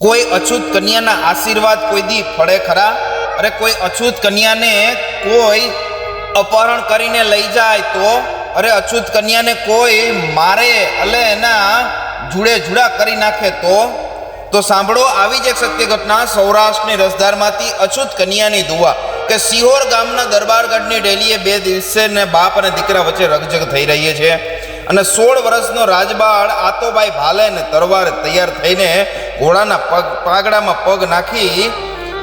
કોઈ અછૂત કન્યાના આશીર્વાદ કોઈ દી ફળે ખરા? અરે કોઈ અછૂત કન્યાને કોઈ અપહરણ કરીને લઈ જાય તો? અરે અછૂત કન્યાને કોઈ મારે એટલે એના જુડે જુડા કરી નાખે તો? તો સાંભળો, આવી જ એક સત્ય ઘટના સૌરાષ્ટ્રની રસધારમાંથી અછૂત કન્યાની દુવા કે સિહોર ગામના દરબારગઢની ડેલીએ બે દિવસે ને બાપ અને દીકરા વચ્ચે રગજગ થઈ રહી છે. અને સોળ વર્ષનો રાજબાળ આતોબાઈ ભાલે ને તરવાર તૈયાર થઈને ઘોડાના પગ પાગડામાં પગ નાખી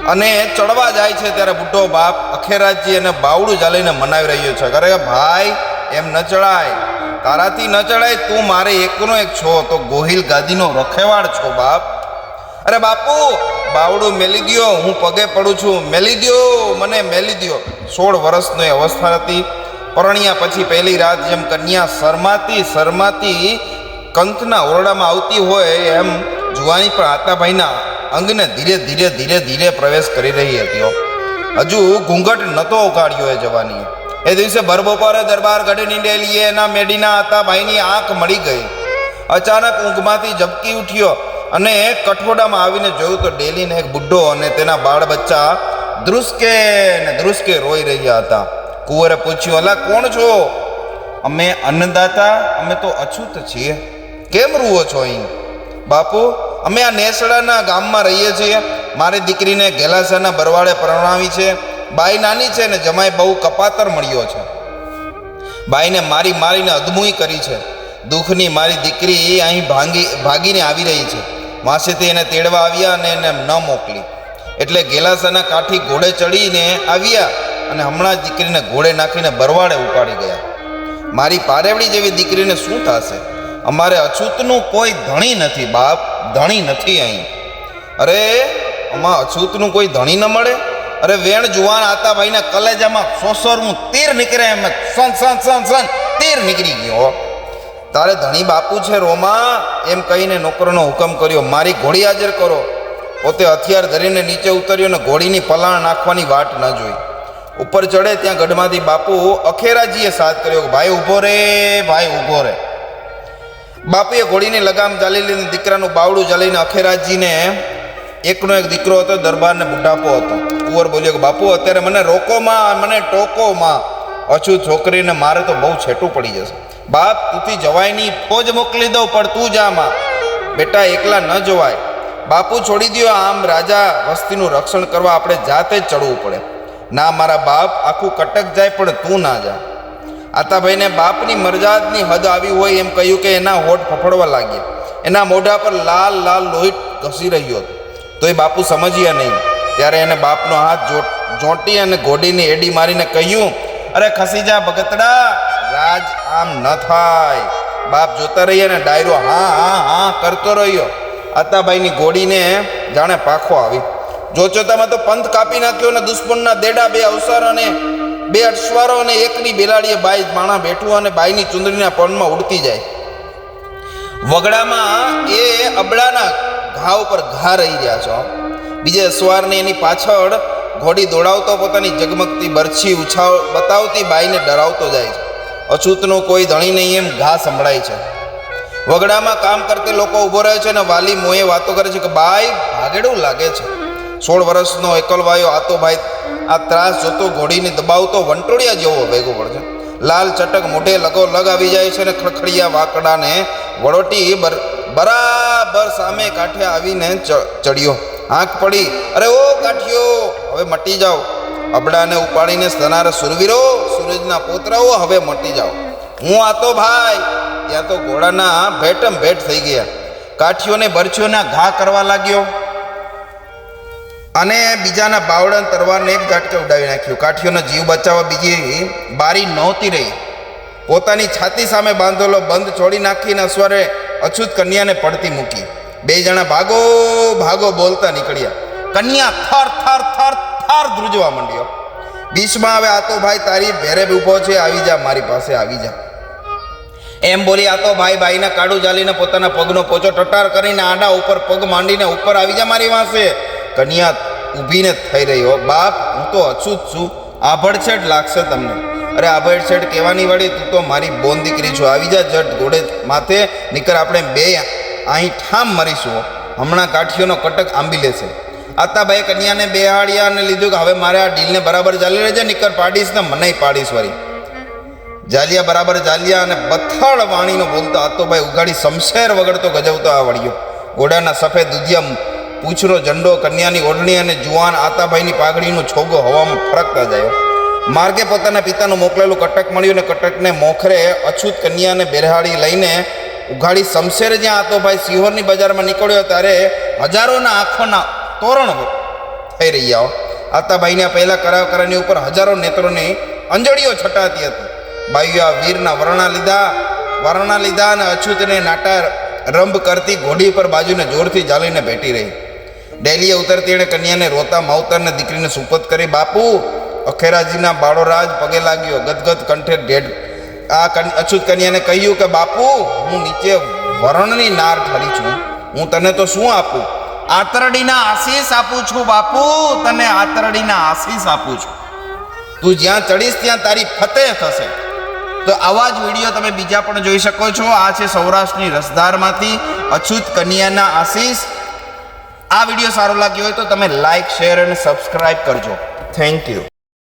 અને ચડવા જાય છે ત્યારે બુઢો બાપ અખેરાજી અને બાવડું ચાલીને મનાવી રહ્યો છે. અરે ભાઈ, એમ ન ચડાય. તારાથી ન ચડાય, તું મારે એકનો એક છો. તો ગોહિલ ગાદીનો રખેવાડ છો બાપ. અરે બાપુ બાવડું મેલી દ્યો, હું પગે પડું છું. મેલી દ્યો, મને મેલી દ્યો. સોળ વર્ષની અવસ્થા હતી. પરણ્યા પછી પહેલી રાત જેમ કન્યા શરમાતી શરમાતી કંથના ઓરડામાં આવતી હોય એમ જુવાની પણ આતાભાઈના અંગને ધીરે ધીરે ધીરે ધીરે પ્રવેશ કરી રહી હતી હજુ ઘૂંઘટ નતો ઉગાડ્યો એ જવાની એ દિવસે ભરબપોરે દરબાર ગઢની ડેલીએ એના મેડીના આતાભાઈની આંખ મળી ગઈ. અચાનક ઊંઘમાંથી ઝબકી ઉઠ્યો અને કઠોડામાં આવીને જોયું તો ડેલીને એક બુઢો અને તેના બાળ બચ્ચા ધ્રુસકે ને ધ્રુસકે રોઈ રહ્યા હતા. કુંવરે પૂછ્યું, અલા, કોણ છો? અમે અન્નદાતા, અમે તો અછૂત છીએ. કેમ રૂવો છો અહીં? બાપુ અમે આ નેસડાના ગામમાં રહીએ છીએ. મારી દીકરીને ગેલાસાના બરવાડે પરણાવી છે. બાઈ નાની છે ને જમાઈ બહુ કપાતર મળ્યો છે. બાઈને મારી મારીને અદમુઈ કરી છે. દુઃખની મારી દીકરી અહીં ભાંગી, ભાગીને આવી રહી છે. માસેથી એને તેડવા આવ્યા અને એને ન મોકલી. એટલે ગેલાસાના કાઠી ઘોડે ચડીને આવ્યા અને હમણાં જ દીકરીને ઘોડે નાખીને બરવાડે ઉપાડી ગયા. મારી પારેવડી જેવી દીકરીને શું થશે? અમારે અછૂતનું કોઈ ધણી નથી, બાપ, ધણી નથી અહીં. અરે આમાં અછૂતનું કોઈ ધણી ન મળે? અરે, વેણ જુવાન આતા ભાઈને કલેજામાં સોસરનું તીર નીકળે એમ સન સન સન સન, તીર નીકળી ગયો. તારે ધણી બાપુ છે, રોમા? એમ કહીને નોકરનો હુકમ કર્યો. મારી ઘોડી હાજર કરો. પોતે હથિયાર ધરીને નીચે ઉતર્યો ને ઘોડીની પલાણ નાખવાની વાટ ન જોઈ. ઉપર ચડે ત્યાં ગઢમાંથી બાપુ અખેરાજીએ સાથ કર્યો કે, ભાઈ, ઊભો રે, ભાઈ, ઊભો રે. બાપુએ ઘોડીની લગામ ચાલી લીધી દીકરાનું બાવડું ચાલીને અખેરાજીને એકનો એક દીકરો હતો, દરબારને બુઢાપો હતો. કુંવર બોલ્યો કે, બાપુ, અત્યારે મને રોકોમાં, મને ટોકોમાં. અછૂત છોકરીને મારે તો બહુ છેટું પડી જશે. બાપ તુંથી જવાયની ફોજ મોકલી દઉં, પણ તું જા માં બેટા, એકલા ન જવાય. બાપુ, છોડી દ્યો, આમ રાજા વસ્તીનું રક્ષણ કરવા આપણે જાતે જ ચડવું પડે. ના, મારા બાપ, આખું કટક જાય, પણ તું ના જા. આતાભાઈને બાપની મરજાદની હદ આવી હોય એમ કહ્યું કે એના હોઠ ફફડવા લાગ્યા એના મોઢા પર લાલ લાલ લોહી ઘસી રહ્યો હતો. તોય બાપુ સમજ્યા નહીં. ત્યારે એને બાપનો હાથ જોંટી અને ઘોડીની એડી મારીને કહ્યું, અરે ખસી જા ભગતડા, રાજ આમ ન થાય. બાપ જોતા રહ્યા ને ડાયરો, હા હા હા, કરતો રહ્યો. અતાભાઈની ઘોડીને જાણે પાખો આવી. જોચોતામાં તો પંથ કાપી નાખ્યો અને દુશ્મનના દેડા બે અવસર અને બે અશ્વારો અને એકની બિલાડીએ બાઈ માણા બેઠું અને બાઈની ચુંદડીના પણમાં ઉડતી જાય. વગડામાં એ અબડાના ઘા ઉપર ઘા રહી રહ્યા છો. બીજે અસવારને એની પાછળ ઘોડી દોડાવતો પોતાની જગમગતી બરછી ઉછાવ બતાવતી બાઈને ડરાવતો જાય છે. અછૂતનો કોઈ ધણી નહીં એમ ઘા સંભળાય છે. વગડામાં કામ કરતી લોકો ઊભો રહે છે અને વાલી મોએ વાતો કરે છે કે, બાઈ, ભાગેડું લાગે છે. સોળ વર્ષનો એકલવાયો આતો ભાઈ, આ ત્રાસ જોતો ઘોડીને દબાવતો વંટોળિયા જેવો ભેગો પડશે. લાલ ચટક મોઢે લગો લગ આવી જાય છે અને ખડખડિયા વાકડાને વળોટી બર- બરાબર સામે કાંઠે આવીને ચડ્યો. આંખ પડી. અરે ઓ કાઠિયો, હવે મટી જાઓ. અબડાને ઉપાડીને સ્તનાર સુરવીરો, સૂરજના પોતરાઓ હવે મટી જાઓ. હું આતો ભાઈ, ત્યાં તો ઘોડાના ભેટમ ભેટ થઈ ગયા. કાઠીઓને બરછીઓના ઘા કરવા લાગ્યો. અને બીજાના બાવડા તરવારને એક ઝાટકે ઉડાવી નાખ્યું. કાઠીઓનો જીવ બચાવવા બીજી બારી નહોતી રહી. પોતાની છાતી સામે બાંધેલો બંધ છોડી નાખીને અસવારે અછૂત કન્યાને પડતી મૂકી. બે જણા ભાગો ભાગો બોલતા નીકળ્યા. કન્યા થર થર થર થર ધ્રુજવા માંડ્યો. બીચમાં હવે આ તો ભાઈ તારી ભેરે ઊભો છે, આવી જા, મારી પાસે આવી જા. એમ બોલી આ તો ભાઈ ભાઈને કાળું ચાલીને પોતાના પગનો પોચો ટટાર કરીને આડા ઉપર પગ માંડીને ઉપર આવી જા મારી પાસે કન્યા ઊભીને થઈ રહી હો. બાપ, હું તો અછૂત છું. આભડછેડ લાગશે તમને. અરે આભડછેડ કહેવાની વળી તું તો મારી બોન દીકરી છું. આવી જા જટ ઘોડે માથે નીકળ આપણે બે અહીં ઠામ મરીશું હમણાં કાઠીઓનો કટક આંબી લેશે. આતાભાઈ કન્યાને બેહાડ્યા અને લીધું કે હવે મારે આ ડીલને બરાબર ચાલી રહેજે, નિકર પાડીશ ને મને પાડીશ વળી. જાલિયા બરાબર જાલિયા અને બથાળ વાણીનો બોલતો આતોભાઈ ઉગાડી શમશેર વગડતો ગજવતો આ વળ્યો. ઘોડાના સફેદ દુધિયા પૂંછનો ઝંડો, કન્યાની ઓઢણી અને જુવાન આતાભાઈની પાઘડીનો છોગો હવામાં ફરકતા જાય માર્ગે પોતાના પિતાનું મોકલેલું કટક મળ્યું ને કટકને મોખરે અછૂત કન્યાને બેરહાડી લઈને ઉઘાડી શમશેર જ્યાં આતોભાઈ સિહોરની બજારમાં નીકળ્યો ત્યારે હજારોના આંખોના તોરણ થઈ રહ્યા. આતાભાઈના પહેલાં કરાવ કરાની ઉપર હજારો નેત્રોની અંજળીઓ છટાતી હતી. ભાઈઓ આ વીરના વર્ણા લીધા વર્ણા લીધા અને અછૂતને નાટા રંભ કરતી ઘોડી પર બાજુને જોરથી ઝાલીને ભેટી રહી. ડેલીએ ઉતરતી એણે કન્યાને રોતા માવતરને દીકરીને સુપત કરી, બાપુ, અખેરાજીના બાળોરાજ પગે લાગ્યો, ગદગદ કંઠે ઢેઢ આ અછૂત કન્યાને કહ્યું કે, બાપુ, હું નીચે વરણની નાર ઠરી છું. હું તને તો શું આપું? આતરડીના આશીષ આપું છું, બાપુ. તને આતરડીના આશીષ આપું છું. તું જ્યાં ચડીશ, ત્યાં તારી ફતેહ થશે. તો આવા જ વીડિયો તમે બીજા પણ જોઈ શકો છો. આ છે સૌરાષ્ટ્રની રસધારમાંથી અછૂત કન્યાના આશીષ. આ વીડિયો સારો લાગ્યો હોય તો તમે લાઈક શેર અને સબસ્ક્રાઇબ કરજો. Thank you